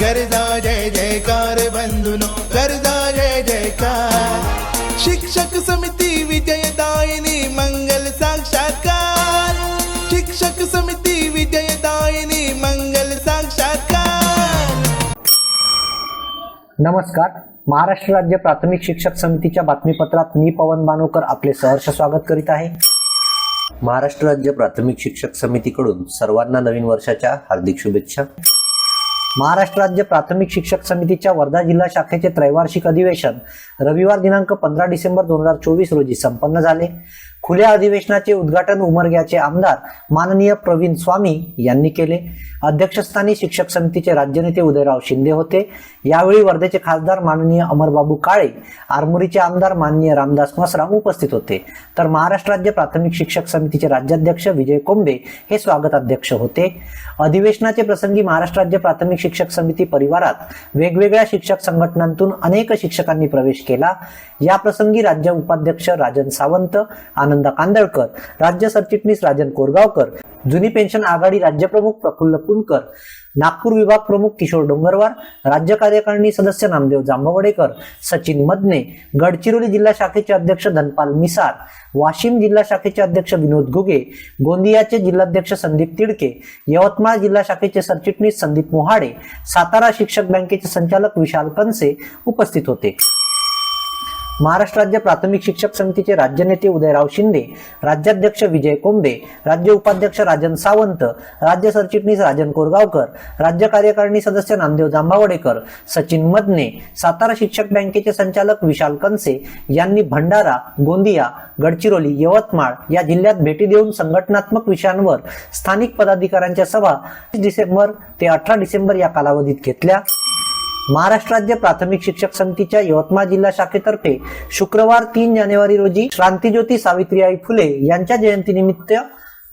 गरजा जय जयकार बंधुनो गरजा जय जयकार. शिक्षक समिती विजयदायिनी मंगल साक्षात्कार. शिक्षक समिती विजयदायिनी मंगल साक्षात्कार. नमस्कार. महाराष्ट्र राज्य प्राथमिक शिक्षक समितीच्या बातमीपत्रात मी पवन बानोकर आपले सहर्ष स्वागत करीत आहे. महाराष्ट्र राज्य प्राथमिक शिक्षक समितीकडून सर्वांना नवीन वर्षाच्या हार्दिक शुभेच्छा. महाराष्ट्र राज्य प्राथमिक शिक्षक समितीच्या वर्धा जिल्हा शाखेचे त्रैवार्षिक अधिवेशन रविवार दिनांक पंधरा डिसेंबर दोन हजार चोवीस रोजी संपन्न झाले. खुल्या अधिवेशनाचे उद्घाटन उमरग्याचे आमदार माननीय प्रवीण स्वामी यांनी केले. अध्यक्षस्थानी शिक्षक समितीचे राज्यनेते उदयराव शिंदे होते. यावेळी वर्धेचे खासदार माननीय अमरबाबू काळे आरमोरीचे आमदार माननीय रामदास मसराम उपस्थित होते. तर महाराष्ट्र राज्य प्राथमिक शिक्षक समितीचे राज्याध्यक्ष विजय कोंबे हे स्वागताध्यक्ष होते. अधिवेशनाचे प्रसंगी महाराष्ट्र राज्य प्राथमिक शिक्षक समिती परिवारात वेगवेगळ्या शिक्षक संघटनांतून अनेक शिक्षकांनी प्रवेश केला. या प्रसंगी राज्य उपाध्यक्ष राजन सावंत आनंद कांदळकर राज्य सरचिटणीस राजन कोरगावकर जुनी पेन्शन आघाडी राज्यप्रमुख प्रफुल्ल पुणकर नागपूर विभाग प्रमुख किशोर डोंगरवार राज्य कार्यकारिणी सदस्य नामदेव जांभवडेकर सचिन मदने गडचिरोली जिल्हा शाखेचे अध्यक्ष धनपाल मिसार वाशिम जिल्हा शाखेचे अध्यक्ष विनोद घुगे गोंदियाचे जिल्हाध्यक्ष संदीप तिडके यवतमाळ जिल्हा शाखेचे सरचिटणीस संदीप मोहाडे सातारा शिक्षक बँकेचे संचालक विशाल कनसे उपस्थित होते. महाराष्ट्र राज्य प्राथमिक शिक्षक समितीचे राज्यनेते उदयराव शिंदे राज्याध्यक्ष विजय कोंबे राज्य उपाध्यक्ष राजन सावंत राज्य सरचिटणीस राजन कोरगावकर राज्य कार्यकारिणी सदस्य नामदेव जांभावडेकर सचिन मदने सातारा शिक्षक बँकेचे संचालक विशाल कनसे यांनी भंडारा गोंदिया गडचिरोली यवतमाळ या जिल्ह्यात भेटी देऊन संघटनात्मक विषयांवर स्थानिक पदाधिकाऱ्यांच्या सभा डिसेंबर ते अठरा डिसेंबर या कालावधीत घेतल्या. महाराष्ट्र राज्य प्राथमिक शिक्षक समितीच्या यवतमाळ जिल्हा शाखेतर्फे शुक्रवार तीन जानेवारी रोजी क्रांतीज्योती सावित्रीबाई फुले यांच्या जयंतीनिमित्त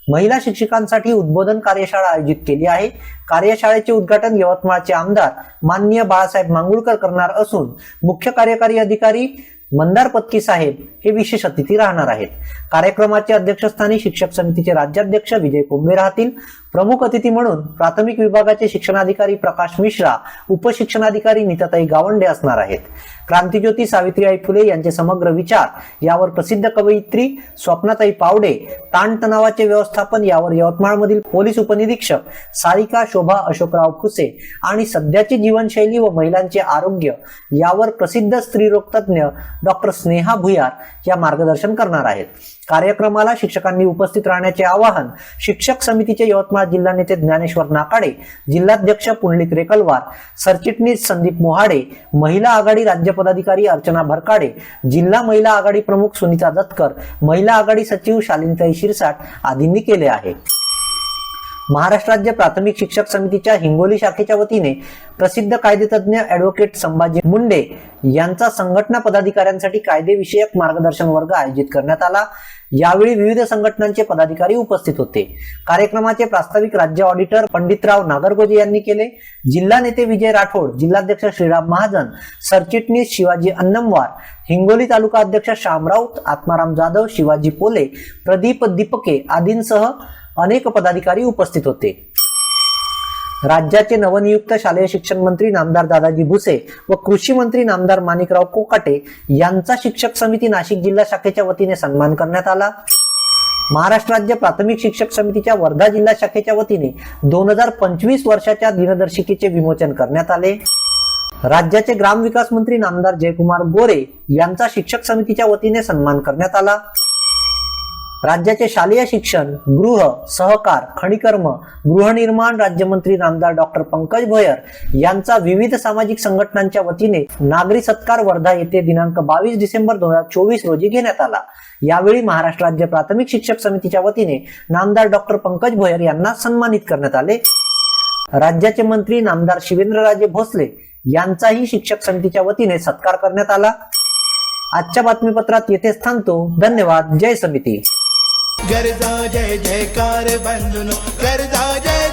महिला शिक्षकांसाठी उद्बोधन कार्यशाळा आयोजित केली आहे. कार्यशाळेचे उद्घाटन यवतमाळचे आमदार माननीय बाळासाहेब मांगुळकर करणार असून मुख्य कार्यकारी अधिकारी मंदार पत्की साहेब हे विशेष अतिथी राहणार आहेत. कार्यक्रमाचे अध्यक्षस्थानी शिक्षक समितीचे राज्याध्यक्ष विजय कुंभे राहतील. प्रमुख अतिथी म्हणून प्राथमिक विभागाचे शिक्षणाधिकारी प्रकाश मिश्रा उपशिक्षणाधिकारी नीताताई गावंडे असणार आहेत. क्रांतीज्योती सावित्रीबाई फुले यांचे समग्र विचार यावर प्रसिद्ध कवयित्री स्वप्नाताई पावडे ताणतणावाचे व्यवस्थापन यावर यवतमाळमधील पोलीस उपनिरीक्षक सारिका शोभा अशोकराव खुसे आणि सध्याची जीवनशैली व महिलांचे आरोग्य यावर प्रसिद्ध स्त्रीरोगतज्ञ डॉक्टर स्नेहा भुयार या मार्गदर्शन करणार आहेत. कार्यक्रमाला शिक्षकांनी उपस्थित राहण्याचे आवाहन शिक्षक समितीचे यवतमाळ जिल्हा नेते ज्ञानेश्वर नाकाडे जिल्हाध्यक्ष पुंडलिक रेकलवार सरचिटणीस संदीप मोहाडे महिला आघाडी राज्य पदाधिकारी अर्चना भरकाडे जिल्हा महिला आघाडी प्रमुख सुनीता दत्तकर महिला आघाडी सचिव शालिनीताई शिरसाट आदींनी केले आहे. महाराष्ट्र राज्य प्राथमिक शिक्षक समितीच्या हिंगोली शाखेच्या वतीने प्रसिद्ध कायदेतज्ञ ऍडव्होकेट संभाजी मुंडे यांचा संघटना पदाधिकाऱ्यांसाठी कायदेविषयक मार्गदर्शन वर्ग आयोजित करण्यात आला. यावेळी विविध संघटनांचे पदाधिकारी उपस्थित होते. कार्यक्रमाचे प्रास्ताविक राज्य ऑडिटर पंडितराव नागरगोजे यांनी केले. जिल्हा नेते विजय राठोड जिल्हाध्यक्ष श्रीराम महाजन सरचिटणीस शिवाजी अन्नमवार हिंगोली तालुका अध्यक्ष श्याम राऊत आत्माराम जाधव शिवाजी पोले प्रदीप दीपके आदींसह अनेक पदाधिकारी उपस्थित होते. राज्याचे नवनियुक्त शालेय शिक्षण मंत्री नामदार दादाजी भुसे व कृषी मंत्री नामदार माणिकराव कोकाटे यांचा शिक्षक समिती नाशिक जिल्हा शाखेच्या वतीने सन्मान करण्यात आला. महाराष्ट्र राज्य प्राथमिक शिक्षक समितीच्या वर्धा जिल्हा शाखेच्या वतीने दोन हजार पंचवीस वर्षाच्या दिनदर्शिकेचे विमोचन करण्यात आले. राज्याचे ग्रामविकास मंत्री नामदार जयकुमार गोरे यांचा शिक्षक समितीच्या वतीने सन्मान करण्यात आला. राज्याचे शालेय शिक्षण गृह सहकार खनिकर्म गृहनिर्माण राज्यमंत्री नामदार डॉक्टर पंकज भोयर यांचा विविध सामाजिक संघटनांच्या वतीने नागरी सत्कार वर्धा येथे दिनांक बावीस डिसेंबर दोन हजार चोवीस रोजी घेण्यात आला. यावेळी महाराष्ट्र राज्य प्राथमिक शिक्षक समितीच्या वतीने नामदार डॉक्टर पंकज भोयर यांना सन्मानित करण्यात आले. राज्याचे मंत्री नामदार शिवेंद्रराजे भोसले यांचाही शिक्षक समितीच्या वतीने सत्कार करण्यात आला. आजच्या बातमीपत्रात येथेच थांबतो. धन्यवाद. जय समिती. गरजा जय जयकार बंधुनो गरजा जय